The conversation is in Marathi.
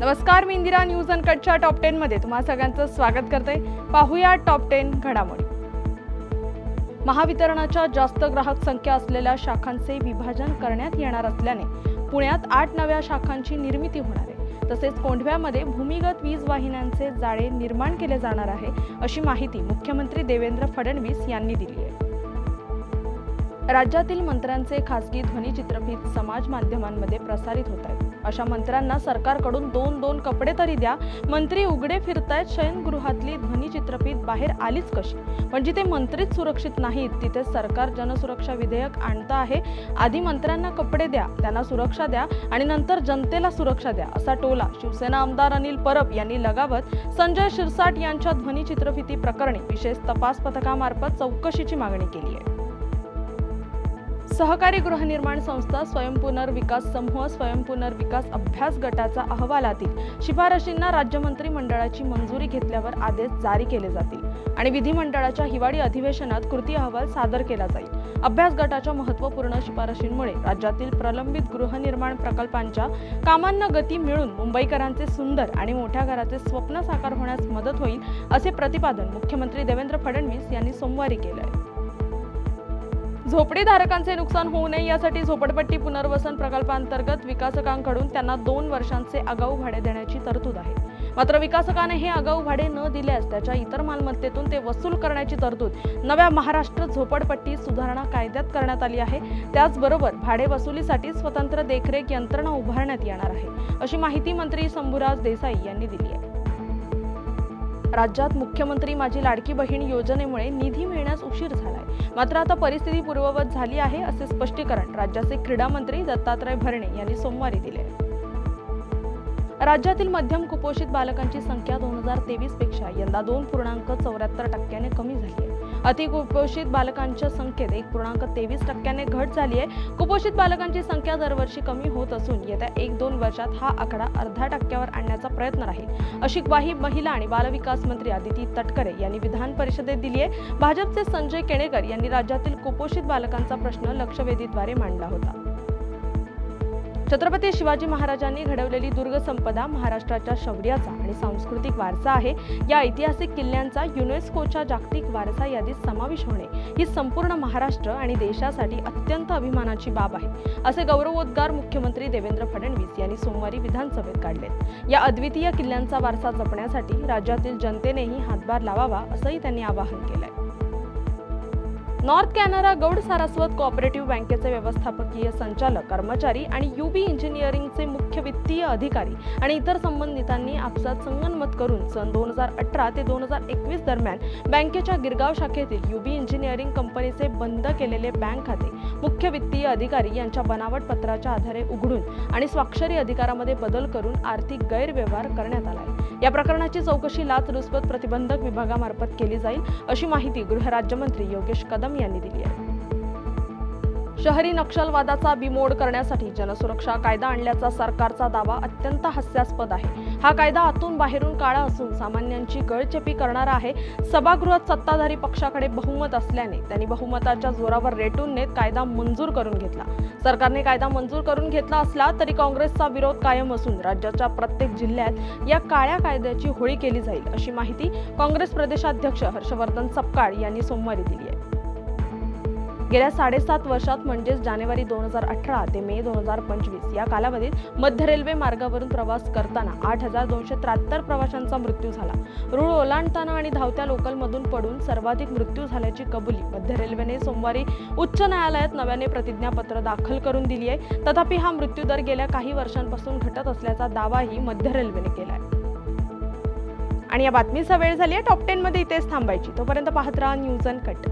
नमस्कार मी इंदिरा न्यूज अनकटच्या टॉप टेनमध्ये तुम्हा सगळ्यांचं स्वागत करते. पाहूया टॉप टेन घडामोडी. महावितरणाच्या जास्त ग्राहक संख्या असलेल्या शाखांचे विभाजन करण्यात येणार असल्याने पुण्यात आठ नव्या शाखांची निर्मिती होणार आहे. तसेच कोंढव्यामध्ये भूमिगत वीज वाहिन्यांचे जाळे निर्माण केले जाणार आहे अशी माहिती मुख्यमंत्री देवेंद्र फडणवीस यांनी दिली आहे. राज्यातील मंत्र्यांचे खासगी ध्वनिचित्रफित समाज माध्यमांमध्ये प्रसारित होत आहेत. अशा मंत्र्यांना सरकारकडून दोन दोन कपडे तरी द्या. मंत्री उघडे फिरतायत शयनगृहातली ध्वनिचित्रफित बाहेर आलीच कशी? म्हणजे पण जिथे मंत्रीच सुरक्षित नाहीत तिथे सरकार जनसुरक्षा विधेयक आणतं आहे. आधी मंत्र्यांना कपडे द्या त्यांना सुरक्षा द्या आणि नंतर जनतेला सुरक्षा द्या असा टोला शिवसेना आमदार अनिल परब यांनी लगावत संजय शिरसाट यांच्या ध्वनिचित्रफिती प्रकरणी विशेष तपास पथकामार्फत चौकशीची मागणी केली आहे. सहकारी गृहनिर्माण संस्था स्वयंपुनर्विकास समूह स्वयंपुनर्विकास अभ्यास गटाचा अहवालातील शिफारशींना राज्य मंत्रिमंडळाची मंजुरी घेतल्यावर आदेश जारी केले जातील आणि विधिमंडळाच्या हिवाळी अधिवेशनात कृती अहवाल सादर केला जाईल. अभ्यास गटाच्या महत्त्वपूर्ण शिफारशींमुळे राज्यातील प्रलंबित गृहनिर्माण प्रकल्पांच्या कामांना गती मिळून मुंबईकरांचे सुंदर आणि मोठ्या घराचे स्वप्न साकार होण्यास मदत होईल असे प्रतिपादन मुख्यमंत्री देवेंद्र फडणवीस यांनी सोमवारी केलं आहे झोपडीधारकांचे नुकसान होऊ नये यासाठी झोपडपट्टी पुनर्वसन प्रकल्पांतर्गत विकासकांकडून त्यांना दोन वर्षांचे आगाऊ भाडे देण्याची तरतूद आहे. मात्र विकासकाने हे आगाऊ भाडे न दिल्यास त्याच्या इतर मालमत्तेतून ते वसूल करण्याची तरतूद नव्या महाराष्ट्र झोपडपट्टी सुधारणा कायद्यात करण्यात आली आहे. त्याचबरोबर भाडे वसुलीसाठी स्वतंत्र देखरेख यंत्रणा उभारण्यात येणार आहे अशी माहिती मंत्री शंभूराज देसाई यांनी दिली आहे. राज्यात मुख्यमंत्री माझी लाडकी बहीण योजनेमुळे निधी मिळण्यास उशीर झालाय. मात्र आता परिस्थिती पूर्ववत झाली आहे असे स्पष्टीकरण राज्याचे क्रीडा मंत्री दत्तात्रय भरणे यांनी सोमवारी दिले. राज्यातील मध्यम कुपोषित बालकांची संख्या दोन हजार तेवीसपेक्षा यंदा दोन पूर्णांक चौऱ्याहत्तर टक्क्याने कमी झाली आहे. अति कुपोषित बालकांच्या संख्येत एक पूर्णांक तेवीस टक्क्याने घट झाली आहे. कुपोषित बालकांची संख्या दरवर्षी कमी होत असून येत्या एक दोन वर्षात हा आकडा अर्ध्या टक्क्यावर आणण्याचा प्रयत्न राहील. अशी ग्वाही महिला आणि बालविकास मंत्री आदिती तटकरे यांनी विधान परिषदेत दिली आहे. भाजपचे संजय केणेकर यांनी राज्यातील कुपोषित बालकांचा प्रश्न लक्षवेधीद्वारे मांडला होता. छत्रपती शिवाजी महाराजांनी घडवलेली दुर्ग संपदा महाराष्ट्राच्या शौर्याचा आणि सांस्कृतिक वारसा आहे. या ऐतिहासिक किल्ल्यांचा युनेस्कोच्या जागतिक वारसा यादीत समावेश होणे ही संपूर्ण महाराष्ट्र आणि देशासाठी अत्यंत अभिमानाची बाब आहे. असे गौरवोद्गार मुख्यमंत्री देवेंद्र फडणवीस यांनी सोमवारी विधानसभेत काढलेत. या अद्वितीय किल्ल्यांचा वारसा जपण्यासाठी राज्यातील जनतेनेही हातभार लावावा असंही त्यांनी आवाहन केलंय. नॉर्थ कॅनरा गौड सारस्वत कोऑपरेटिव्ह बँकेचे व्यवस्थापकीय संचालक कर्मचारी आणि युबी इंजिनिअरिंगचे मुख्य वित्तीय अधिकारी आणि इतर संबंधितांनी आपसात संगनमत करून सन दोन हजार अठरा ते दोन हजार एकवीस दरम्यान बँकेच्या गिरगाव शाखेतील युबी इंजिनिअरिंग कंपनीचे बंद केलेले बँक खाते मुख्य वित्तीय अधिकारी यांच्या बनावट पत्राच्या आधारे उघडून आणि स्वाक्षरी अधिकारामध्ये बदल करून आर्थिक गैरव्यवहार करण्यात आला आहे या प्रकरणाची चौकशी लाचलुचपत प्रतिबंधक विभागामार्फत केली जाईल अशी माहिती गृहराज्यमंत्री योगेश कदम यांनी दिली आहे. शहरी नक्षलवादाचा बिमोड करण्यासाठी जनसुरक्षा कायदा आणल्याचा सरकारचा दावा अत्यंत हास्यास्पद आहे. हा कायदा आतून बाहेरून काळा असून सामान्यांची गळचेपी करणारा आहे. सभागृहात सत्ताधारी पक्षाकडे बहुमत असल्याने त्यांनी बहुमताच्या जोरावर रेटून नेत कायदा मंजूर करून घेतला. सरकारने कायदा मंजूर करून घेतला असला तरी काँग्रेसचा विरोध कायम असून राज्याच्या प्रत्येक जिल्ह्यात या काळ्या कायद्याची होळी केली जाईल अशी माहिती काँग्रेस प्रदेशाध्यक्ष हर्षवर्धन सपकाळ यांनी सोमवारी दिली आहे. गेल्या साडेसात वर्षात म्हणजेच जानेवारी दोन हजार अठरा ते मे दोन हजार पंचवीस या कालावधीत मध्य रेल्वे मार्गावरून प्रवास करताना आठ हजार दोनशे त्र्याहत्तर प्रवाशांचा मृत्यू झाला. रूळ ओलांडताना आणि धावत्या लोकलमधून पडून सर्वाधिक मृत्यू झाल्याची कबुली मध्य रेल्वेने सोमवारी उच्च न्यायालयात नव्याने प्रतिज्ञापत्र दाखल करून दिली आहे. तथापि हा मृत्यूदर गेल्या काही वर्षांपासून घटत असल्याचा दावाही मध्य रेल्वेने केला आहे आणि या बातमीचा वेळ झाली आहे. टॉप टेनमध्ये इथेच थांबायची. तोपर्यंत पाहत राहा न्यूज अँड कट.